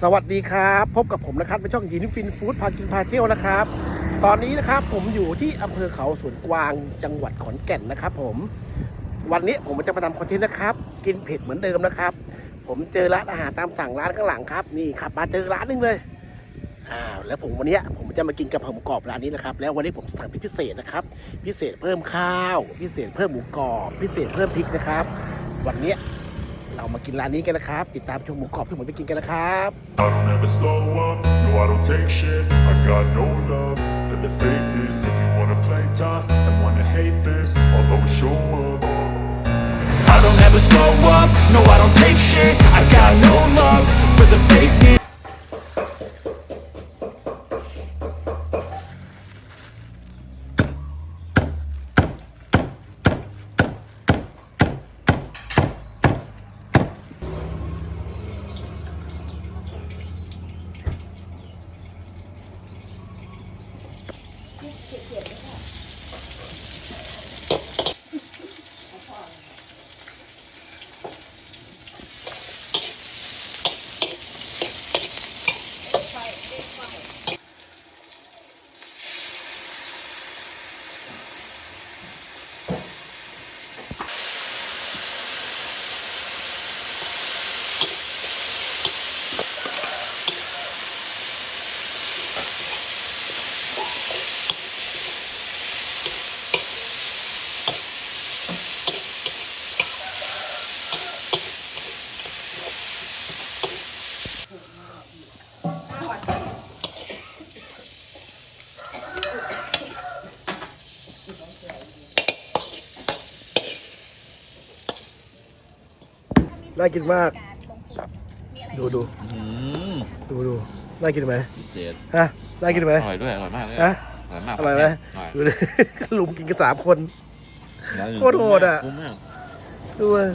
สวัสดีครับ พบกับผมนะครับในช่องยินฟินฟู้ดพากินพาเที่ยวนะครับ ตอนนี้นะครับผมอยู่ที่อำเภอเขาสวนกวางจังหวัดขอนแก่นนะครับผมวันนี้ผมจะมาทำคอนเทนต์นะครับ กินเผ็ดเหมือนเดิมนะครับ ผมเจอร้านอาหารตามสั่งร้านข้างหลังครับนี่ขับมาเจอร้านหนึงเลยอ่าแล้วผมวันนี้ผมจะมากินกะเพราหมูกรอบร้านนี้นะครับ แล้ววันนี้ผมสั่งพิเศษนะครับ พิเศษเพิ่มข้าว พิเศษเพิ่มหมูกรอบ พิเศษเพิ่มพริกนะครับ วันนี้ เรามากินร้านนี้กันนะครับ ติดตามชมหมูกรอบที่ผมไปกินกันนะครับ I don't ever slow up, no I don't take shit I got no love for the fakeness If you wanna play tough and wanna hate this I'll always show up I don't ever slow up, no I don't take shit I got no love for the fakeness น่ากินมาก ดูดูดูดู น่ากินไหมพิเศษฮะน่ากินไหมอร่อยด้วยอร่อยมากเลยฮะอร่อยมากอร่อยไหมอร่อยดูดิลุมกินกันสามคนโคตรโหดอะคุ้มมากดูเลย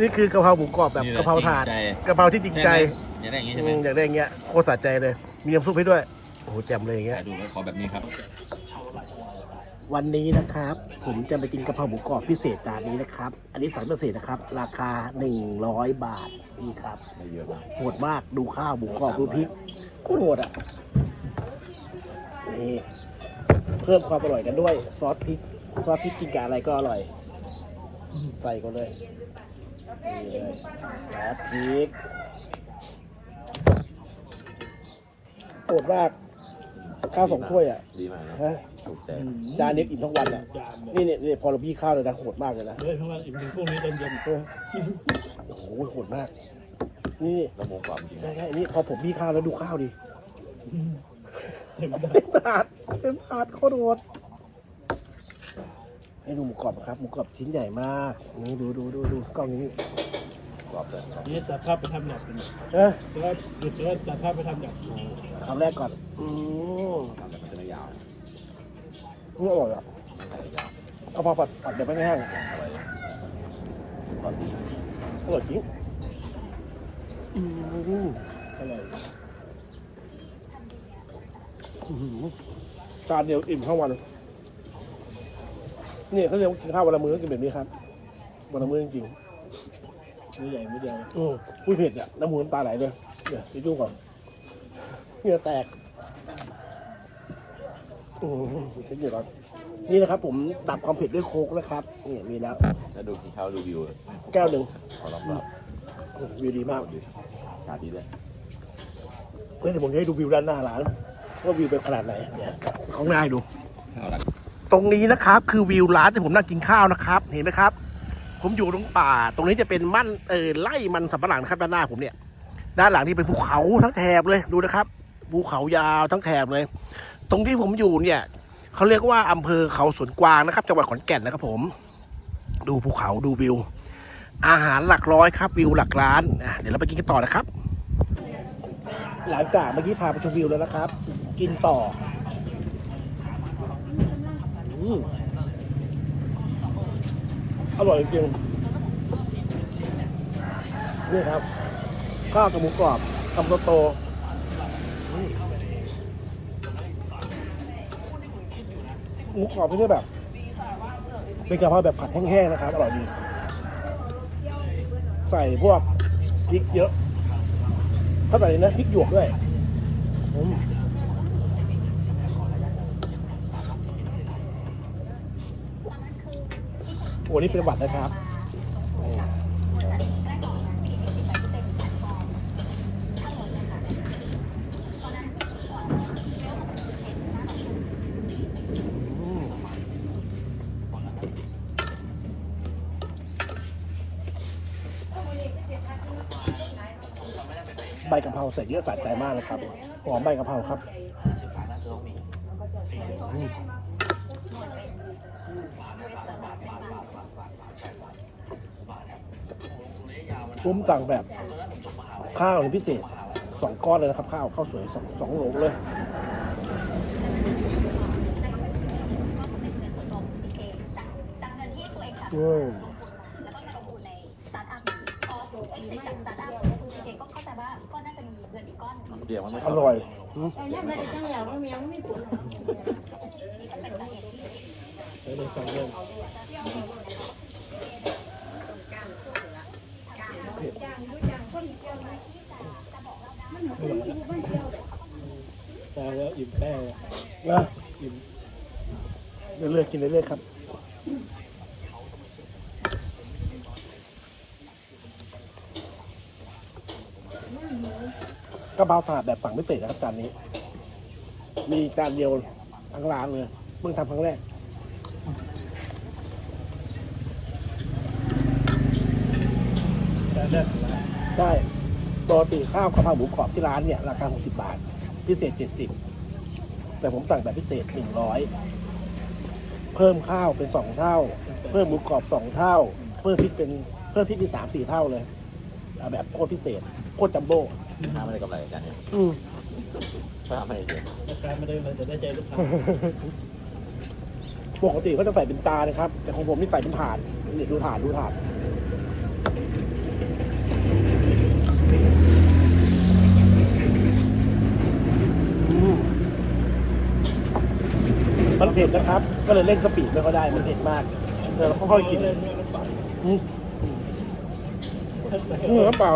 นี่คือกะเพราหมูกรอบแบบนี่แหละกะเพราถาดจริงใจกะเพราที่จริงใจใช่ไหมอยากได้อย่างนี้อืใช่ไหมมอยากได้อย่างเงี้ยโคตรสะใจเลย มีน้ำซุปให้ด้วยโอ้โหแจ่มเลยอย่างเงี้ยถ่ายดูไว้ขอแบบนี้ครับ วันนี้นะครับ ผมจะไปกินกะเพราหมูกรอบพิเศษจานนี้นะครับ อันนี้สั่งพิเศษนะครับ ราคา 100 บาทนี่ครับโหดมากดูข้าวหมูกรอบดูพริกโคตรโหดอะนี่เพิ่มความอร่อยกันด้วยซอสพริกซอสพริกกินกับอะไรก็อร่อย ใส่กันเลยนี่เลยซอสพริกโหดมาก ข้าวสองถ้วยอะดีมากนะฮะถูกใจจานนี้อิ่มทั้งวันอะนี่เนี่ยนี่พอเราพี่ข้าวเลยนะโหดมากเลยนะเลยเพราะว่าอีกหนึ่งพวกนี้ตอนเย็นเออโอ้โหโหดมาก นี่แล้วหมูกรอบจริงใช่ใช่นี่พอผมพี่ข้าวแล้วดูข้าวดิเต็มได้เต็มถาดเต็มถาดโคตรโหดให้ดูหมูกรอบนะครับหมูกรอบชิ้นใหญ่มากนี่ดูดูดูดูกล้องนี้กรอบเลยครับนี่จัดภาพไปทำหนักเป็นเอ๊ะแต่ว่าหยุดแล้วจัดภาพไปทำหนักคำแรกก่อนอืมกรอบ แบบมันจะไม่ยาวนี่อร่อยอะเอาพอผัดผัดแบบไม่แห้งอร่อยกรอบดีอร่อยจริงอืมอร่อยอื้อหือจานเดียวอิ่มทั้งวันนี่เขาเรียกว่ากินข้าววันละมื้อกินแบบนี้ครับวันละมื้อจริงๆไม่ใหญ่ไม่เดียวอืมอุ้ยเผ็ดอะน้ำหูน้ำตาไหลเลยเดี๋ยวไปดูก่อนเหงื่อแตกอืม เผ็ดเดี๋ยวก่อนนี่นะครับ ผมดับความเผ็ดด้วยโค้กนะครับนี่มีแล้วถ้าดูกินข้าวรีวิวแก้วหนึ่งขอรับรับอืมวิวดีมากดีชาดีด้วยเพื่อนผมจะให้ดูวิวด้านหน้าร้านว่าวิวเป็นขนาดไหนเนี่ยของนายดูเอาละตรงนี้นะครับ คือวิวร้านที่ผมนั่งกินข้าวนะครับ เห็นไหมครับ ผมอยู่ตรงป่า ตรงนี้จะเป็นมั่นเออไร่มันสำปะหลังนะครับด้านหน้าผมเนี่ย ด้านหลังนี่เป็นภูเขาทั้งแถบเลยดูนะครับภูเขายาวทั้งแถบเลย ตรงที่ผมอยู่เนี่ยเขาเรียกว่าอำเภอเขาสวนกวางนะครับ จังหวัดขอนแก่นนะครับ ผม ดูภูเขาดูวิว อาหารหลักร้อยครับ วิวหลักล้านอะเดี๋ยวเราไปกินกันต่อนะครับ หลังจากเมื่อกี้พาไปชมวิวแล้วนะครับ กินต่ออืมอร่อยจริงนี่ครับข้าวกับหมูกรอบคำโตๆอืมห มูกรอบที่ได้แบบเป็นกะเพราแบบผัดแห้งๆนะครับอร่อยดีใส่พวกพริกเยอะเขาใส่เลยนะพริกหยวกด้วยอืมโอ้นี่เป็นหวัดนะครับ ใบกะเพราใส่เยอะสะใจมากเลยครับหอมใบกะเพราครับอืมผมสั่งแบบข้าวนี่พิเศษสองก้อนเลยนะครับ ข้าวข้าวสวยสองสองโหลเลยจากเงินที่ตัวเองสะสอืม เดี๋ยวมันไม่อร่อยอืมเอาเนี่ยมาได้จังแล้วมันยังไม่ผลที่จะเป็นสาเหตุที่แล้วเลยฟังเรื่องแต่แล้วอิ่มแป้งนะเรื่อยๆกินเรื่อยๆครับ กระ เพราถาดแบบฝั่งไม่เตะนะครับจานนี้ มีจานเดียวทั้งร้านเลยเพิ่งทำครั้งแรกแต่แรกได้ปกติข้าวกะเพราหมูกรอบที่ร้านเนี่ย ราคา 60 บาท พิเศษ 70 แต่ผมสั่งแบบพิเศษ 100 เพิ่มข้าวเป็น 2 เท่า เพิ่มหมูกรอบ 2 เท่า เพิ่มพริกเป็นเพิ่มพริกเป็น3 4เท่าเลยแบบโคตรพิเศษ โคตรจัมโบ้ ห้ามไม่ได้กำไรอาจารย์เนี่ยอืมถ้าห้ามไม่ได้เยอะราคาไม่ได้มันจะได้ใจลูกค้าปกติก็จะใส่เป็นจานนะครับ แต่ของผมนี่ใส่เป็นถาดนี่ดูถาดดูถาดอืมมันเผ็ดนะครับ ก็เลยเล่นสปีดไม่ค่อยได้มันเผ็ดมากเดี๋ยวเราค่อยๆกินเล่นเรื่องน้ำเปล่าอืมอืมน้ำเปล่า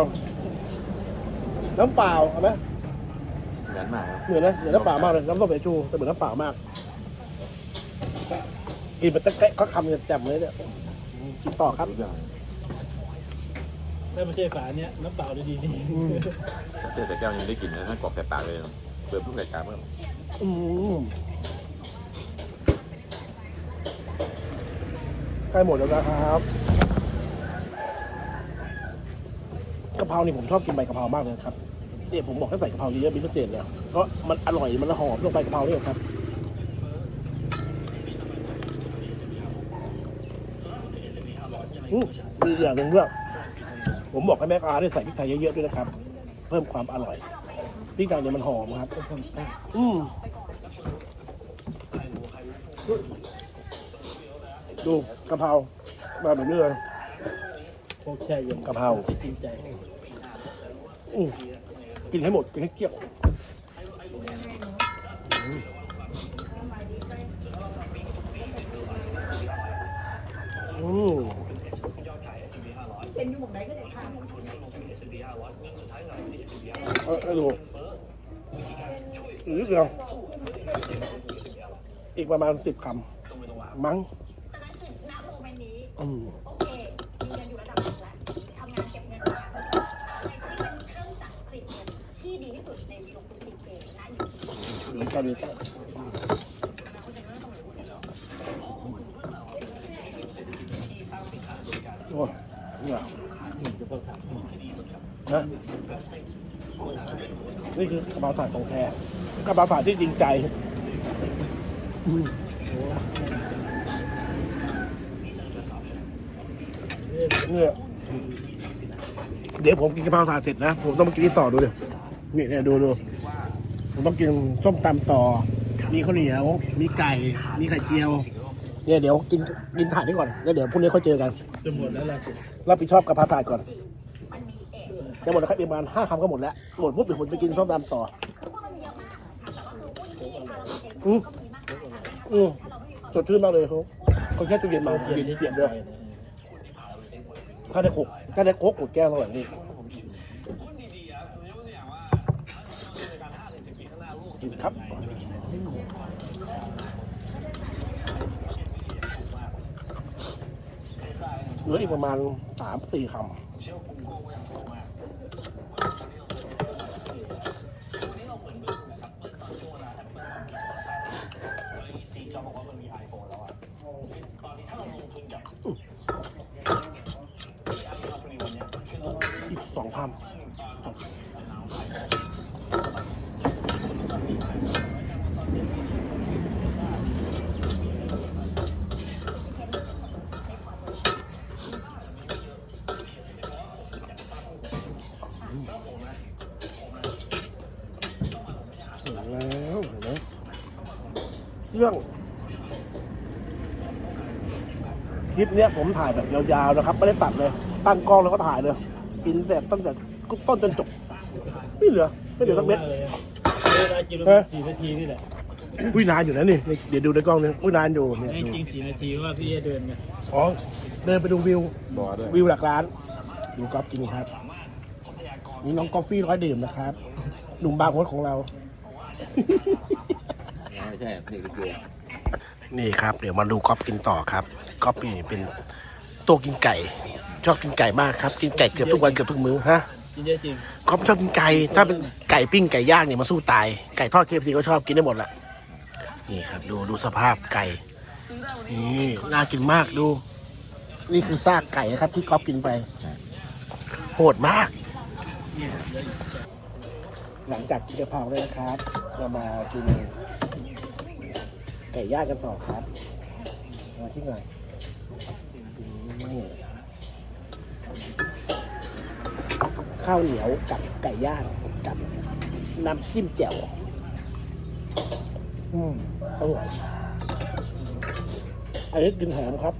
น้ำเปล่าเอาไหมเหมือนมากครับเหมือนนะเหมือนน้ำเปล่ามากเลยน้ำส้มสายชูแต่เหมือนน้ำเปล่ามากกินไปตั้งแต่ก็คำจะแจ่มเลยเนี่ยกินต่อครับรู้เรื่องถ้าไม่ใช่ฝาเนี้ยน้ำเปล่าดีดีอืม เจอแต่แก้วยังไม่ได้กินนะท่านกรอกแต่ปากเลยเปิดทุกรายการเมื่ออืมใกล้หมดแล้วนะครับกะเพรานี่ผมชอบกินใบกะเพรามากเลยครับ เนี่ยผมบอกให้ใส่กะเพราเยอะๆเป็นพิเศษเลยเพราะมันอร่อยมันหอมลงใบกะเพราเนี่ยครับอืมมีอีกอย่างหนึ่งด้วยผมบอกให้แม่ค้าได้ใส่พริกไทยเยอะๆด้วยนะครับ เพิ่มความอร่อยพริกไทยเนี่ยมันหอมครับๆความแซ่บอืมดูกะเพรามาแบบนี้เลยพวกแช่เย็นกะเพราที่จริงใจอืม กินให้หมดกินให้เกลี้ยงอืมเป็นอยู่หมองไหนก็ได้ค่ะเออเออดูอีกนิดเดียวอีกประมาณสิบคำมั้ง ตอนนั้นคือณโมเมนต์นี้ อืมโอเคมีเงินอยู่ระดับหนึ่งแล้วทำงานเก็บเงินมาอะไรที่เป็นเครื่องจักรผลิตเงินที่ดีที่สุดในลงทุนสิเคนั่นอยู่ เหมือนกันเลยโอ้ยเนี่ยจะต้องถามนะนี่คือกระเป๋าถ่านของแท้กระเป๋าถ่านที่จริงใจเนี่ยเดี๋ยวผมกินกระเพราถาดเสร็จนะ ผมต้องมากินนี่ต่อดูเลยวนี่เนี่ยดูดู ผมต้องกินส้มตำต่อ มีข้าวเหนียว มีไก่ มีไข่เจียว เนี่ยเดี๋ยวกินกินถาดนี้ก่อน แล้วเดี๋ยวพรุ่งนี้ค่อยเจอกันจะหมดแล้วล่ะสิรับผิดชอบกระเพราถาดก่อนมันมีเอชจะหมดแล้วครับอีกประมาณห้าคำก็หมดแล้ว หมดปุ๊บเดี๋ยวผมไปกินส้มตำต่อคือพวกมันมีเยอะมากค่ะแต่ว่าคือหุ้นที่ถ้าเราเองอืมก็มีมากมายค่ะอืมถ้าเราไม่มีความสดชื่นมากเลยเขาเขาแค่ตู้เย็นมาเย็เย็นนนี่เย็เย็นนด้วยเลยถ้าได้โคกถ้าได้โคกกดแก้วอร่อยนี่ กิน ครับเหลืออีกประมาณสามสี่คำ อีกสองพันเห็นแล้วเห็นไหม เรื่องคลิปเนี้ยผมถ่ายแบบยาวๆนะครับไม่ได้ตัดเลย ตั้งกล้องแล้วก็ถ่ายเลย กินเสร็จตั้งแต่ต้นจนจบไม่เหลือไม่เหลือสักเม็ดเลยเวลากินประมาณสี่นาทีนี่แหละอุ้ยนานอยู่นะนี่นี่เดี๋ยวดูในกล้องเนี่ยอุ้ยนานอยู่เนี่ยจดูริงๆสี่นาทีเพราะว่าพี่จะเดินไงอ๋อเดินไปดูวิวบ่อด้วยวิวหลักร้านดูกอล์ฟกินครับนี่น้องกาแฟร้อยดื่มนะครับ หนุ่มบางคนของเรา ไม่ใช่นี่คือเกลือนี่ครับ เดี๋ยวมาดูกอล์ฟกินต่อครับกอล์ฟนี่เป็นตัวกินไก่ ชอบกินไก่มากครับ กินไก่เกือบทุกวันเกือบทุกมื้อฮะกินเยอะจริงกอล์ฟชอบกินไก่ถ้าเป็นไก่ปิ้งไก่ย่างเนี่ยมาสู้ตายไก่ทอดเคฟซีก็ชอบกินได้หมดละนี่ครับ ดูดูสภาพไก่นี่น่ากินมากดู นี่คือซากไก่นะครับ ที่กอล์ฟกินไปโหดมาก หลังจากกินกะเพราแล้วนะครับเรามากิน ไก่ย่างกันต่อครับมาที่ไหนนี่ข้าวเหนียวกับไก่ย่างกับน้ำจิ้มแจ่วอืมอร่อยอันนี้กินแถมครับ